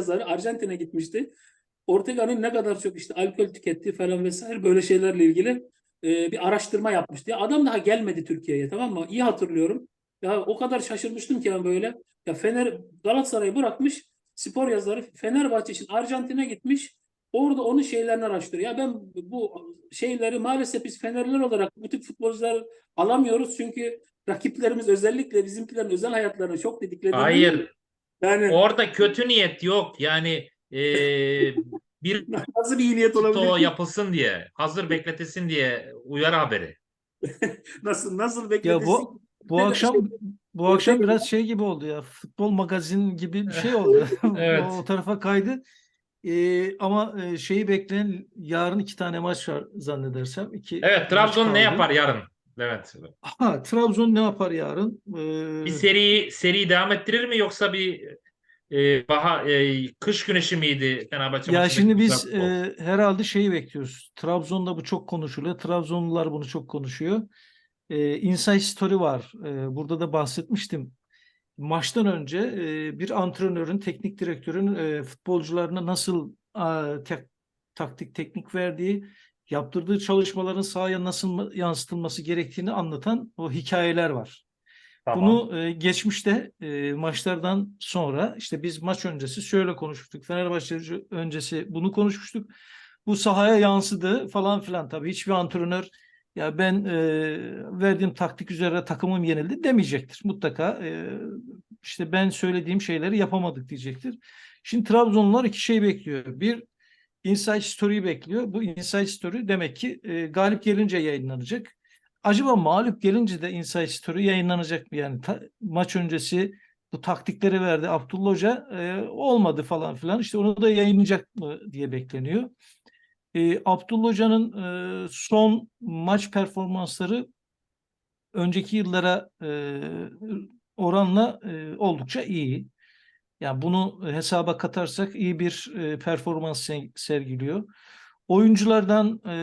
yazarı Arjantin'e gitmişti. Ortega'nın ne kadar çok işte alkol tükettiği falan vesaire böyle şeylerle ilgili e, bir araştırma yapmıştı. Ya adam daha gelmedi Türkiye'ye tamam mı? İyi hatırlıyorum. Ya o kadar şaşırmıştım ki ben böyle. Ya Fener Galatasaray'ı bırakmış spor yazarı Fenerbahçe için Arjantin'e gitmiş. Orada onun şeylerini araştırıyor. Ya ben bu şeyleri maalesef biz Fenerliler olarak bu tip futbolcular alamıyoruz çünkü rakiplerimiz özellikle bizimkilerin özel hayatlarını çok dediklediğinde Hayır. Yani Orada kötü niyet yok. Yani eee bir nasıl bir iyi niyet olabilir o ki? yapılsın diye, hazır bekletesin diye uyarı haberi. Nasıl nasıl Ya bekletirsin? bu bu de akşam şey- bu akşam biraz şey gibi oldu ya. Futbol magazin gibi bir şey oldu. Evet. O, o tarafa kaydı. Ee, ama e, şeyi bekleyen yarın iki tane maç var zannedersem. İki Evet, maç Trabzon ne yapar yarın? Evet. Ha, Trabzon ne yapar yarın? Ee, Bir seri seri devam ettirir mi yoksa bir e, baha e, kış güneşi miydi Fenerbahçe Ya şimdi biz e, herhalde şeyi bekliyoruz. Trabzon'da bu çok konuşuluyor. Trabzonlular bunu çok konuşuyor. E, Inside Story var. E, burada da bahsetmiştim. Maçtan önce e, bir antrenörün, teknik direktörün e, futbolcularına nasıl a, tek- taktik, teknik verdiği, yaptırdığı çalışmaların sahaya nasıl yansıtılması gerektiğini anlatan o hikayeler var. Tamam. Bunu e, geçmişte e, maçlardan sonra işte biz maç öncesi şöyle konuşmuştuk. Fenerbahçe öncesi bunu konuşmuştuk. Bu sahaya yansıdı falan filan. Tabii hiçbir antrenör ya ben e, verdiğim taktik üzere takımım yenildi demeyecektir. Mutlaka e, işte ben söylediğim şeyleri yapamadık diyecektir. Şimdi Trabzonlular iki şey bekliyor. Bir Inside Story bekliyor. Bu Inside Story demek ki e, galip gelince yayınlanacak. Acaba mağlup gelince de Inside Story yayınlanacak mı? Yani ta- maç öncesi bu taktikleri verdi Abdullah Hoca e, olmadı falan filan. İşte onu da yayınlayacak mı diye bekleniyor. E, Abdullah Hoca'nın e, son maç performansları önceki yıllara e, oranla e, oldukça iyi. Yani bunu hesaba katarsak iyi bir e, performans se- sergiliyor. Oyunculardan e,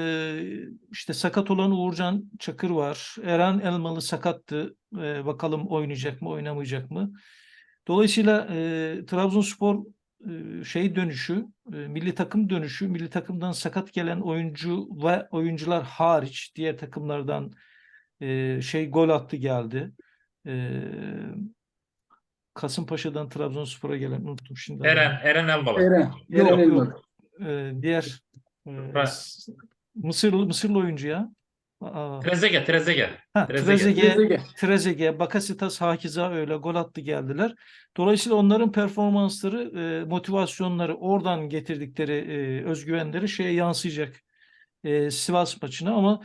işte sakat olan Uğurcan Çakır var. Eren Elmalı sakattı. E, bakalım oynayacak mı, oynamayacak mı? Dolayısıyla e, Trabzonspor e, şey dönüşü, e, milli takım dönüşü, milli takımdan sakat gelen oyuncu ve oyuncular hariç diğer takımlardan e, şey gol attı geldi. E, Kasımpaşa'dan Trabzonspor'a gelen unuttum şimdi. Eren Eren Elmalı. Eren. Yok, Eren yok. Elmalı. Ee, diğer e, Mısırlı Mısırlı oyuncu ya. Aa, Trezege, Trezege. ha, Trezeguet. Trezeguet, Trezeguet. Trezeguet, Bakasitas, Hakiza öyle gol attı geldiler. Dolayısıyla onların performansları, e, motivasyonları, oradan getirdikleri e, özgüvenleri şeye yansıyacak e, Sivas maçına ama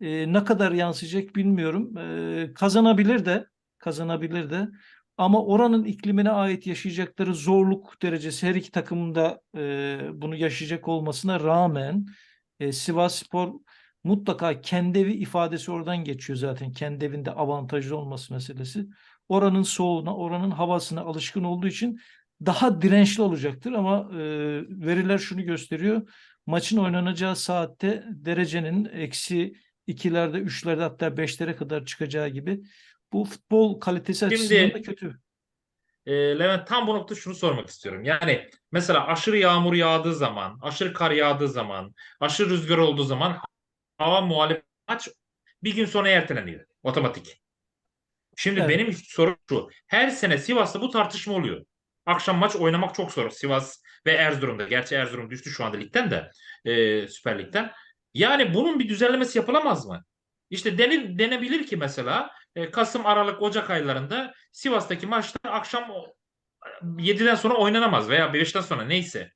e, ne kadar yansıyacak bilmiyorum. E, kazanabilir de, kazanabilir de. Ama oranın iklimine ait yaşayacakları zorluk derecesi her iki takımın da e, bunu yaşayacak olmasına rağmen e, Sivasspor mutlaka kendi ifadesi oradan geçiyor zaten. Kendi evinde avantajlı olması meselesi. Oranın soğuğuna, oranın havasına alışkın olduğu için daha dirençli olacaktır ama e, veriler şunu gösteriyor. Maçın oynanacağı saatte derecenin eksi ikilerde, üçlerde hatta beşlere kadar çıkacağı gibi bu futbol kalitesi Şimdi- açısından da kötü. E, Levent tam bu nokta şunu sormak istiyorum. Yani mesela aşırı yağmur yağdığı zaman, aşırı kar yağdığı zaman, aşırı rüzgar olduğu zaman hava muhalif maç bir gün sonra erteleniyor otomatik. Şimdi Evet. benim sorum şu. Her sene Sivas'ta bu tartışma oluyor. Akşam maç oynamak çok zor. Sivas ve Erzurum'da. Gerçi Erzurum düştü şu anda ligden de. e, Süper Lig'den. Yani bunun bir düzenlemesi yapılamaz mı? İşte denir, denebilir ki mesela Kasım, Aralık, Ocak aylarında Sivas'taki maçlar akşam o- 7'den sonra oynanamaz veya 5'ten sonra neyse.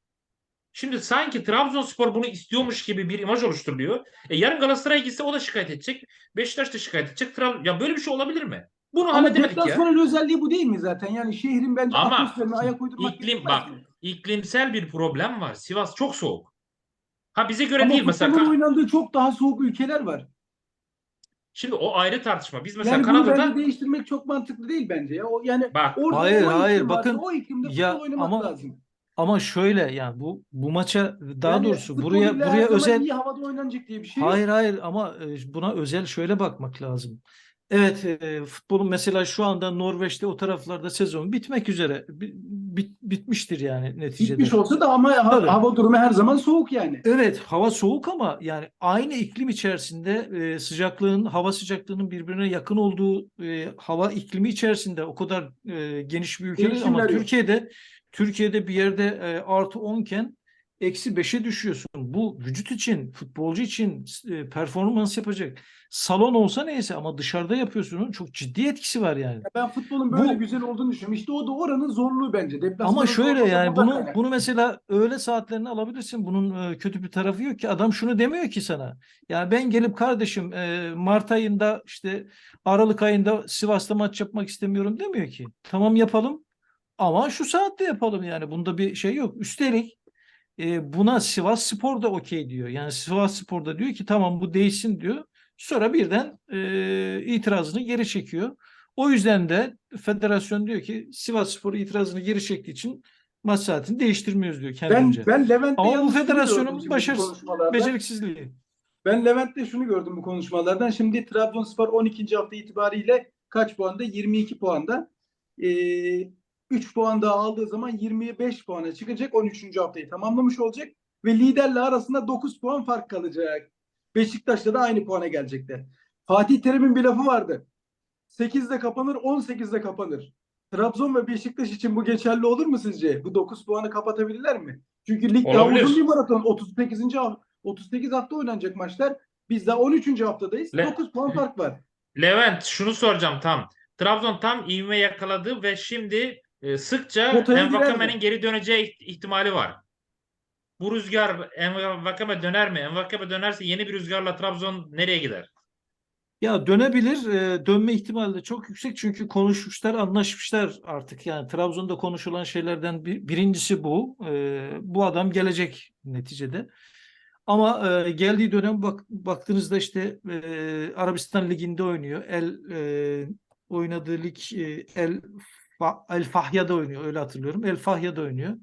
Şimdi sanki Trabzonspor bunu istiyormuş gibi bir imaj oluşturuluyor. E yarın Galatasaray gitse o da şikayet edecek. Beşiktaş da şikayet edecek. Trab- ya böyle bir şey olabilir mi? Bunu Ama halledemedik ya. deplasmanın özelliği bu değil mi zaten? Yani şehrin bence Ama atmosferine ayak uydurmak iklim- bak, mi? İklimsel bir problem var. Sivas çok soğuk. Ha bize göre Ama değil mesela. Ka- oynandığı çok daha soğuk ülkeler var. Şimdi o ayrı tartışma. Biz mesela yani Kanada'da değiştirmek çok mantıklı değil bence ya. O, yani bak orada Hayır, o hayır, varsa bakın, o iklimde ya futbol oynamak ama lazım. Ama şöyle yani bu bu maça daha Yani doğrusu buraya buraya özel iyi havada oynanacak diye bir şey yok. Hayır hayır ama e, buna özel şöyle bakmak lazım. Evet e, futbolun mesela şu anda Norveç'te o taraflarda sezon bitmek üzere. Bit- bitmiştir yani neticede. Bitmiş olsa da ama ha- Tabii. hava durumu her zaman soğuk yani. Evet, hava soğuk ama yani aynı iklim içerisinde e, sıcaklığın, hava sıcaklığının birbirine yakın olduğu e, hava iklimi içerisinde o kadar e, geniş bir ülkede ama yok. Türkiye'de Türkiye'de bir yerde e, artı 10 iken eksi 5'e düşüyorsun. Bu vücut için, futbolcu için e, performans yapacak. Salon olsa neyse ama dışarıda yapıyorsun. Çok ciddi etkisi var yani. Ben futbolun böyle Bu- güzel olduğunu düşünüyorum. İşte o da oranın zorluğu bence. Ama Deplasmanın şöyle yani bunu kaynaklı. bunu mesela öğle saatlerine alabilirsin. Bunun e, kötü bir tarafı yok ki. Adam şunu demiyor ki sana. Yani ben gelip kardeşim e, Mart ayında işte Aralık ayında Sivas'ta maç yapmak istemiyorum demiyor ki. Tamam yapalım ama şu saatte yapalım yani. Bunda bir şey yok. Üstelik e, buna Sivas Spor da okey diyor. Yani Sivas Spor da diyor ki tamam bu değişsin diyor. Sonra birden e, itirazını geri çekiyor. O yüzden de federasyon diyor ki Sivas Spor itirazını geri çektiği için maç saatini değiştirmiyoruz diyor Ben, kendince. ben Levent'te Ama bu federasyonun başarısız-. Beceriksizliği. Ben Levent'te şunu gördüm bu konuşmalardan. Şimdi Trabzonspor 12. hafta itibariyle kaç puanda? 22 puanda. Ee, 3 puan daha aldığı zaman 25 puana çıkacak. 13. haftayı tamamlamış olacak. Ve liderle arasında 9 puan fark kalacak. Beşiktaş'ta da aynı puana gelecekler. Fatih Terim'in bir lafı vardı. 8'de kapanır, 18'de kapanır. Trabzon ve Beşiktaş için bu geçerli olur mu sizce? Bu 9 puanı kapatabilirler mi? Çünkü lig daha uzun bir maraton. 38. hafta 38 hafta oynanacak maçlar. Biz daha 13. haftadayız. Le- 9 puan fark var. Levent şunu soracağım tam. Trabzon tam ivme yakaladı ve şimdi e, sıkça Envakame'nin geri döneceği iht- ihtimali var. Bu rüzgar Envakame döner mi? Envakame dönerse yeni bir rüzgarla Trabzon nereye gider? Ya dönebilir. e, dönme ihtimali de çok yüksek çünkü konuşmuşlar, anlaşmışlar artık. Yani Trabzon'da konuşulan şeylerden bir, birincisi bu. E, bu adam gelecek neticede. Ama e, geldiği dönem bak, baktığınızda işte e, Arabistan Ligi'nde oynuyor. El e, oynadığı lig e, El El Fahya'da oynuyor. Öyle hatırlıyorum. El Fahya'da oynuyor.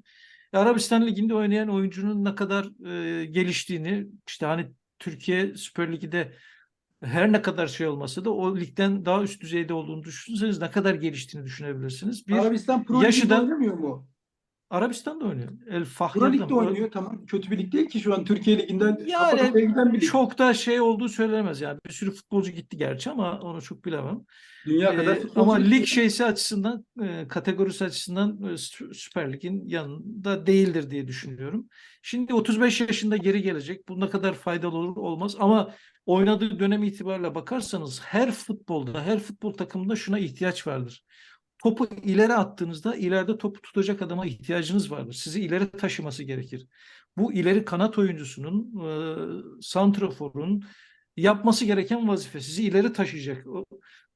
Arabistan Ligi'nde oynayan oyuncunun ne kadar e, geliştiğini işte hani Türkiye Süper Ligi'de her ne kadar şey olmasa da o ligden daha üst düzeyde olduğunu düşünseniz ne kadar geliştiğini düşünebilrsiniz. Bir Arabistan Pro yaşı da- oynamıyor mu? Arabistan'da oynuyor. El Pro Fahya'da Lig'de oynuyor. Tamam. Kötü bir lig değil ki şu an. Türkiye Ligi'nden Yani Kapadokya'ya giden bir. Çok da şey olduğu söylenemez yani. Bir sürü futbolcu gitti gerçi ama onu çok bilemem. Dünya kadar Ee, futbolcu ama lig şeysi açısından, e, kategorisi açısından e, Sü- Süper Lig'in yanında değildir diye düşünüyorum. Şimdi 35 yaşında geri gelecek. Bu ne kadar faydalı olur olmaz ama oynadığı dönem itibariyle bakarsanız her futbolda, her futbol takımında şuna ihtiyaç vardır. Topu ileri attığınızda ileride topu tutacak adama ihtiyacınız vardır. Sizi ileri taşıması gerekir. Bu ileri kanat oyuncusunun, e, santraforun yapması gereken vazife. Sizi ileri taşıyacak. O,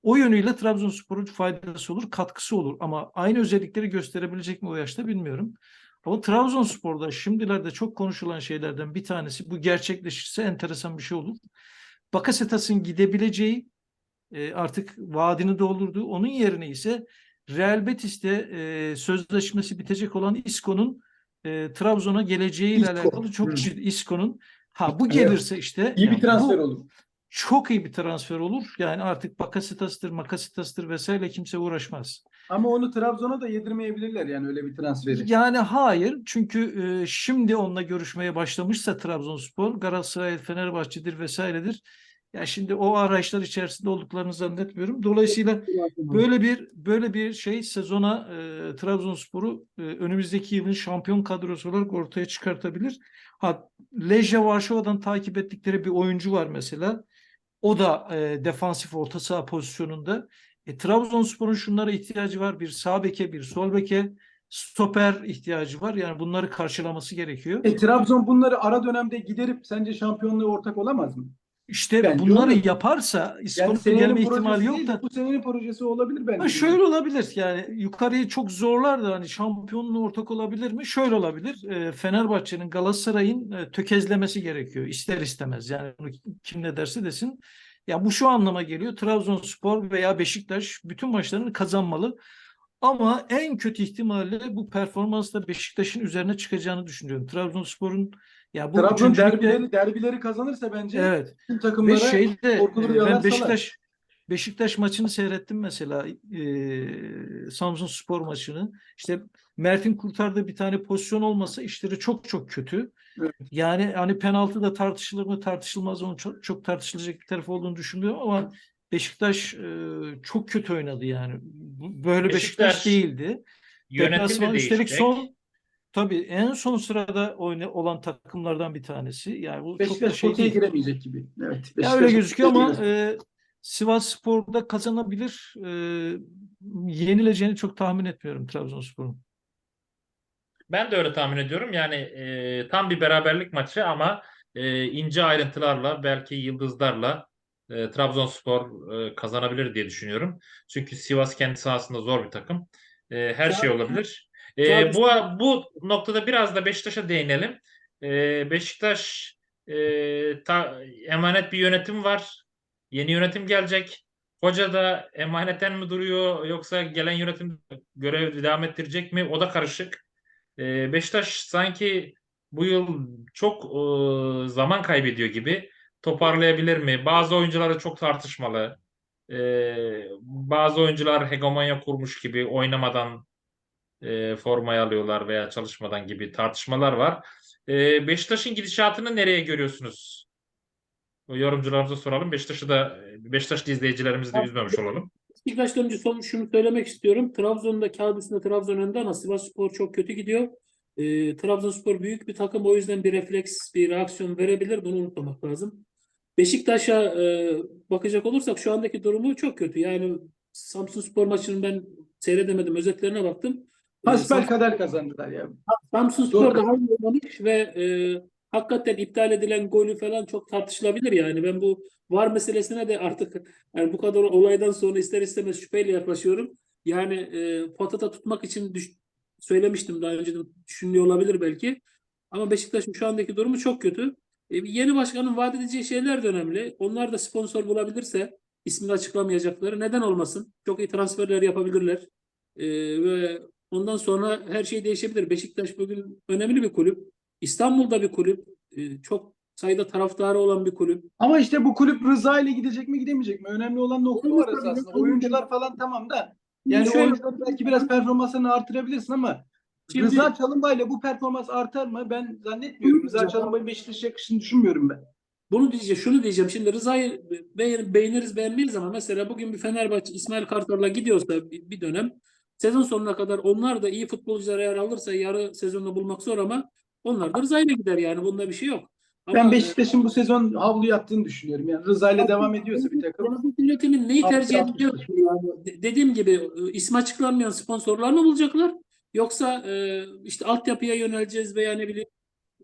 o yönüyle Trabzonspor'un faydası olur, katkısı olur. Ama aynı özellikleri gösterebilecek mi o yaşta bilmiyorum. Ama Trabzonspor'da şimdilerde çok konuşulan şeylerden bir tanesi bu gerçekleşirse enteresan bir şey olur. Bakasetas'ın gidebileceği e, artık vaadini doldurduğu onun yerine ise Real Betis'te e, sözleşmesi bitecek olan Isco'nun e, Trabzon'a geleceğiyle Isco. alakalı çok ciddi Isco'nun ha bu Evet. gelirse işte İyi bir yani transfer bu, olur. çok iyi bir transfer olur. Yani artık Bakasetas'tır, Makasitas'tır vesaire kimse uğraşmaz. Ama onu Trabzon'a da yedirmeyebilirler yani öyle bir transferi. Yani hayır. Çünkü e, şimdi onunla görüşmeye başlamışsa Trabzonspor, Galatasaray, Fenerbahçe'dir vesairedir. Ya şimdi o arayışlar içerisinde olduklarını zannetmiyorum. Dolayısıyla böyle bir böyle bir şey sezona e, Trabzonspor'u e, önümüzdeki yılın şampiyon kadrosu olarak ortaya çıkartabilir. Ha Lejia Varşova'dan takip ettikleri bir oyuncu var mesela. O da e, defansif orta saha pozisyonunda. E, Trabzonspor'un şunlara ihtiyacı var. Bir sağ beke, bir sol beke, stoper ihtiyacı var. Yani bunları karşılaması gerekiyor. E, Trabzon bunları ara dönemde giderip sence şampiyonluğa ortak olamaz mı? İşte bence bunları olur. yaparsa Yani İsko'nun senenin gelme ihtimali yok da bu senenin projesi olabilir bence. Ha şöyle olabilir yani yukarıyı çok zorlar da hani şampiyonluğa ortak olabilir mi? Şöyle olabilir. E, Fenerbahçe'nin Galatasaray'ın e, tökezlemesi gerekiyor ister istemez. Yani bunu kim ne derse desin. Ya bu şu anlama geliyor. Trabzonspor veya Beşiktaş bütün maçlarını kazanmalı. Ama en kötü ihtimalle bu performansla Beşiktaş'ın üzerine çıkacağını düşünüyorum. Trabzonspor'un ya bu Trabzon üçüncülükte- derbileri, derbileri kazanırsa bence evet tüm ve takımlara şeyde korkulu e, ben Beşiktaş Beşiktaş maçını seyrettim mesela e, Samsun Spor maçını. İşte Mert'in kurtardığı bir tane pozisyon olmasa işleri çok çok kötü. Evet. Yani hani penaltı da tartışılır mı tartışılmaz mı çok, çok tartışılacak bir taraf olduğunu düşünmüyorum ama Beşiktaş e, çok kötü oynadı yani. Böyle Beşiktaş, Beşiktaş değildi. Yönetim de Deplasman üstelik değişecek. son tabii en son sırada oyna, olan takımlardan bir tanesi. Yani bu çok da Beşiktaş şey değil. giremeyecek gibi. Evet. Ya Beşiktaş öyle gözüküyor ama e, Sivas Spor'da kazanabilir. E, yenileceğini çok tahmin etmiyorum Trabzonspor'un. Ben de öyle tahmin ediyorum. Yani e, tam bir beraberlik maçı ama e, ince ayrıntılarla belki yıldızlarla e, Trabzonspor e, kazanabilir diye düşünüyorum. Çünkü Sivas kendi sahasında zor bir takım. E, her şey olabilir. E, bu bu noktada biraz da Beşiktaş'a değinelim. E, Beşiktaş e, ta- emanet bir yönetim var. Yeni yönetim gelecek. Hoca da emaneten mi duruyor yoksa gelen yönetim görev devam ettirecek mi? O da karışık. Ee, Beşiktaş sanki bu yıl çok e, zaman kaybediyor gibi. Toparlayabilir mi? Bazı oyuncuları çok tartışmalı. Ee, bazı oyuncular hegemonya kurmuş gibi oynamadan e, formayı alıyorlar veya çalışmadan gibi tartışmalar var. Ee, Beşiktaş'ın gidişatını nereye görüyorsunuz? O yorumcularımıza soralım. Beşiktaş'ı da Beşiktaşlı izleyicilerimizi de üzmemiş olalım. Beşiktaş'tan önce son şunu söylemek istiyorum. Trabzon'da kağıt üstünde Trabzon önde ama Sivasspor çok kötü gidiyor. Ee, Trabzonspor büyük bir takım. O yüzden bir refleks, bir reaksiyon verebilir. Bunu unutmamak lazım. Beşiktaş'a e, bakacak olursak şu andaki durumu çok kötü. Yani Samsunspor maçını ben seyredemedim. Özetlerine baktım. Ee, Hasbel Sam- kadar kazandılar ya. Samsunspor Doğru. daha iyi oynamış ve e, hakikaten iptal edilen golü falan çok tartışılabilir yani. Ben bu VAR meselesine de artık yani bu kadar olaydan sonra ister istemez şüpheyle yaklaşıyorum. Yani e, potata tutmak için düş- söylemiştim daha önce de düşünüyor olabilir belki. Ama Beşiktaş'ın şu andaki durumu çok kötü. E, yeni başkanın vaat edeceği şeyler de önemli. Onlar da sponsor bulabilirse ismini açıklamayacakları neden olmasın? Çok iyi transferler yapabilirler. E, ve ondan sonra her şey değişebilir. Beşiktaş bugün önemli bir kulüp. İstanbul'da bir kulüp. E, çok sayıda taraftarı olan bir kulüp. Ama işte bu kulüp Rıza ile gidecek mi gidemeyecek mi? Önemli olan nokta var esasında. Oyuncular falan tamam da yani Şöyle- oyuncular belki biraz performansını artırabilirsin ama Şimdi- Rıza Çalınbay ile bu performans artar mı? Ben zannetmiyorum. Rıza Çalınbay'ın Beşiktaş'a yakışını düşünmüyorum ben. Bunu diyeceğim, şunu diyeceğim. Şimdi Rıza'yı beğen- beğeniriz beğenmeyiz ama mesela bugün bir Fenerbahçe İsmail Kartal'la gidiyorsa bir dönem sezon sonuna kadar onlar da iyi futbolcular eğer alırsa yarı sezonda bulmak zor ama onlar da Rıza'yla gider yani bunda bir şey yok. Ama, Ben e, Beşiktaş'ın bu sezon havlu yattığını düşünüyorum. Yani Rıza ile devam ediyorsa bir takım. Yönetim yönetimin neyi tercih ediyor? Yani de- dediğim gibi e, ismi açıklanmayan sponsorlar mı bulacaklar? Yoksa e, işte altyapıya yöneleceğiz veya ne bileyim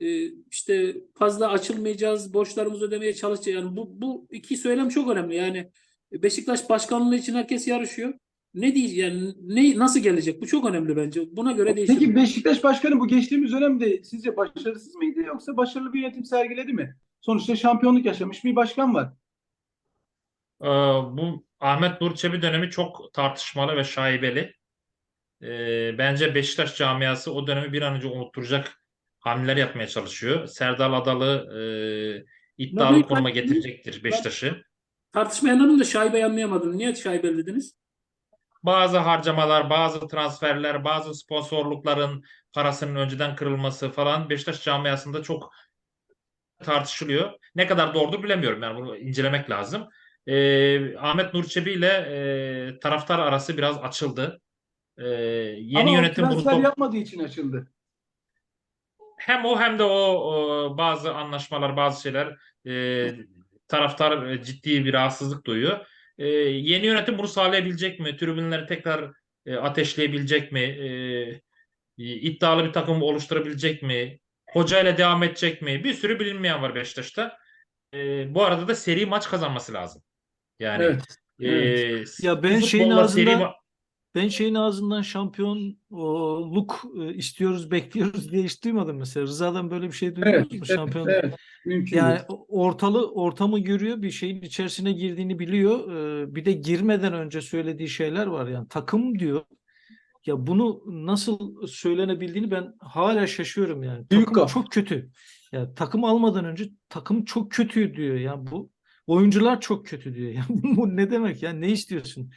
e, işte fazla açılmayacağız, borçlarımızı ödemeye çalışacağız. Yani bu, bu iki söylem çok önemli. Yani Beşiktaş başkanlığı için herkes yarışıyor. Ne diyeceğiz yani ne nasıl gelecek? Bu çok önemli bence. Buna göre değişir. Peki Beşiktaş Başkanı bu geçtiğimiz dönemde sizce başarısız mıydı yoksa başarılı bir yönetim sergiledi mi? Sonuçta şampiyonluk yaşamış bir başkan var. Ee, bu Ahmet Nur Çebi dönemi çok tartışmalı ve şaibeli. Ee, bence Beşiktaş camiası o dönemi bir an önce unutturacak hamleler yapmaya çalışıyor. Serdal Adalı e, iddialı konuma getirecektir Beşiktaş'ı. Tartışmayanların da şaibeyi anlayamadım. Niye şaibeli dediniz? Bazı harcamalar, bazı transferler, bazı sponsorlukların parasının önceden kırılması falan Beşiktaş camiasında çok tartışılıyor. Ne kadar doğrudur bilemiyorum. Yani bunu incelemek lazım. Ee, Ahmet Nur Çebi ile e, taraftar arası biraz açıldı. Ee, yeni Ama yönetim transfer top- yapmadığı için açıldı. hem o hem de o, o bazı anlaşmalar, bazı şeyler e, taraftar e, ciddi bir rahatsızlık duyuyor. E, yeni yönetim bunu sağlayabilecek mi? Tribünleri tekrar e, ateşleyebilecek mi? E, e, iddialı bir takım oluşturabilecek mi? Hocayla devam edecek mi? Bir sürü bilinmeyen var Beşiktaş'ta. E, bu arada da seri maç kazanması lazım. Yani Evet. e, Ya ben şeyin seri ağzından- ma- Ben şeyin ağzından şampiyonluk e, istiyoruz, bekliyoruz diye hiç duymadım mesela. Rıza'dan böyle bir şey duydunuz Evet, mu? evet, Şampiyon. evet. Mümkün Yani değil. ortalı ortamı görüyor, bir şeyin içerisine girdiğini biliyor. Ee, Bir de girmeden önce söylediği şeyler var yani takım diyor. Ya bunu nasıl söylenebildiğini ben hala şaşıyorum yani. Büyük Takım çok kötü. Ya takım almadan önce takım çok kötü diyor. Ya bu oyuncular çok kötü diyor. Ya bu ne demek ya? Ne istiyorsun?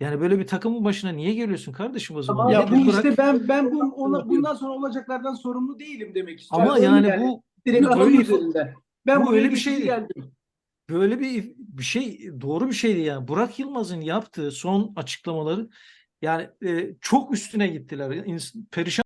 Yani böyle bir takımın başına niye geliyorsun kardeşim o zaman? Ya bu Bırak- işte ben ben bu, ona, bundan sonra olacaklardan sorumlu değilim demek istiyorum. ama yani bu direkt böyle üzerinden. Ben bu öyle bir geçici şey- geldim. böyle bir bir şey doğru bir şeydi yani. Burak Yılmaz'ın yaptığı son açıklamaları yani e, çok üstüne gittiler. İns- Perişan